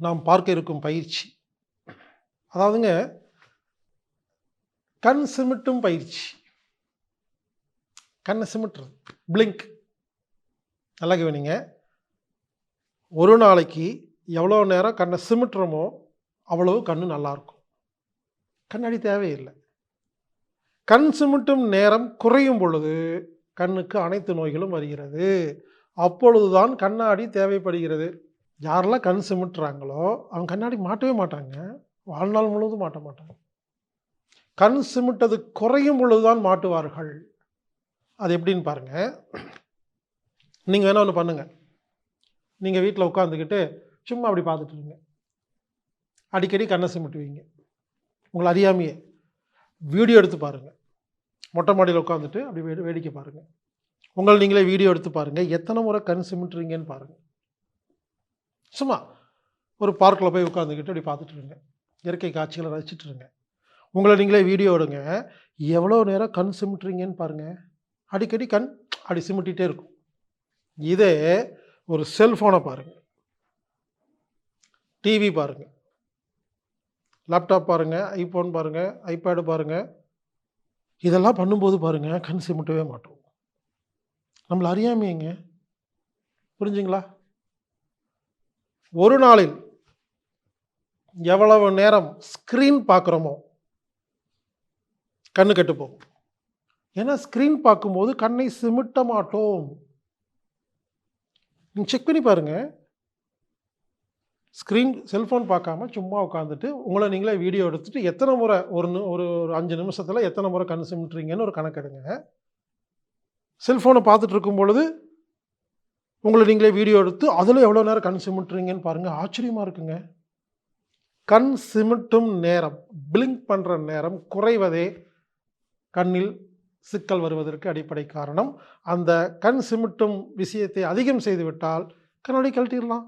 நாம் பார்க்க இருக்கும் பயிற்சி. அதாவதுங்க கண் சிமிட்டும் பயிற்சி. கண்ணை சிமிட்டுறது. பிளிங்க் நல்லா கவனிங்க. ஒரு நாளைக்கு எவ்வளோ நேரம் கண்ணை சிமிட்டுறோமோ அவ்வளவு கண் நல்லாயிருக்கும் கண்ணாடி தேவையில்லை. கண் சிமிட்டும் நேரம் குறையும் பொழுது கண்ணுக்கு அனைத்து நோய்களும் வருகிறது. அப்பொழுதுதான் கண்ணாடி தேவைப்படுகிறது. யாரெல்லாம் கண் சிமிட்டுறாங்களோ அவங்க கண்ணாடி மாட்டவே மாட்டாங்க. வாழ்நாள் முழுவதும் மாட்ட மாட்டாங்க. கண் சிமிட்டது குறையும் பொழுதுதான் மாட்டுவார்கள். அது எப்படின்னு பாருங்க. நீங்கள் வேணா ஒன்று பண்ணுங்க. நீங்கள் வீட்டில் உட்காந்துக்கிட்டு சும்மா அப்படி பார்த்துட்டு இருங்க. அடிக்கடி கண்ணை சிமிட்டுவீங்க. உங்களை அறியாமையே. வீடியோ எடுத்து பாருங்கள் மொட்டை மாடியில் உட்காந்துட்டு அப்படி வேடி வேடிக்கை பாருங்கள் உங்களை நீங்களே வீடியோ எடுத்து பாருங்கள் எத்தனை முறை கண் சிமிட்டுறீங்கன்னு பாருங்கள் சும்மா ஒரு பார்க்கில் போய் உட்காந்துக்கிட்டு அப்படி பார்த்துட்டு இருங்க. இயற்கை காட்சிகளை ரசிச்சிட்டு இருங்க. உங்களை நீங்களே வீடியோ எடுங்க. எவ்வளோ நேரம் கண் சிமிட்டுறீங்கன்னு பாருங்கள் அடிக்கடி கண் அப்படி சிமிட்டிகிட்டே இருக்கும். இதே ஒரு செல்ஃபோனை பாருங்கள் டிவி பாருங்கள் லேப்டாப் பாருங்கள் ஐஃபோன் பாருங்கள் ஐபேடு பாருங்கள் இதெல்லாம் பண்ணும்போது பாருங்கள் கண் சிமிட்டவே மாட்டோம். நம்மளை அறியாமையங்க. புரிஞ்சுங்களா? ஒரு நாளில் எவ்வளவு நேரம் ஸ்க்ரீன் பார்க்குறோமோ கண்ணு கெட்டுப்போம் ஏன்னா ஸ்க்ரீன் பார்க்கும்போது கண்ணை சிமிட்ட மாட்டோம். நீங்கள் செக் பண்ணி பாருங்கள் ஸ்க்ரீன் செல்ஃபோன் பார்க்காம சும்மா உட்காந்துட்டு உங்களை நீங்களே வீடியோ எடுத்துகிட்டு எத்தனை முறை ஒரு ஒரு ஒரு அஞ்சு நிமிஷத்தில் எத்தனை முறை கண் சிமிட்டுறீங்கன்னு ஒரு கணக்கெடுங்க செல்ஃபோனை பார்த்துட்டு இருக்கும் பொழுது உங்களை நீங்களே வீடியோ எடுத்து அதில் எவ்வளோ நேரம் கண் சிமிட்டுறீங்கன்னு பாருங்கள் ஆச்சரியமாக இருக்குங்க. கண் சிமிட்டும் நேரம் பிளிங்க் பண்ணுற நேரம் குறைவதே கண்ணில் சிக்கல் வருவதற்கு அடிப்படை காரணம். அந்த கண் சிமிட்டும் விஷயத்தை அதிகம் செய்துவிட்டால் கண்ணாடி கழட்டிடலாம்.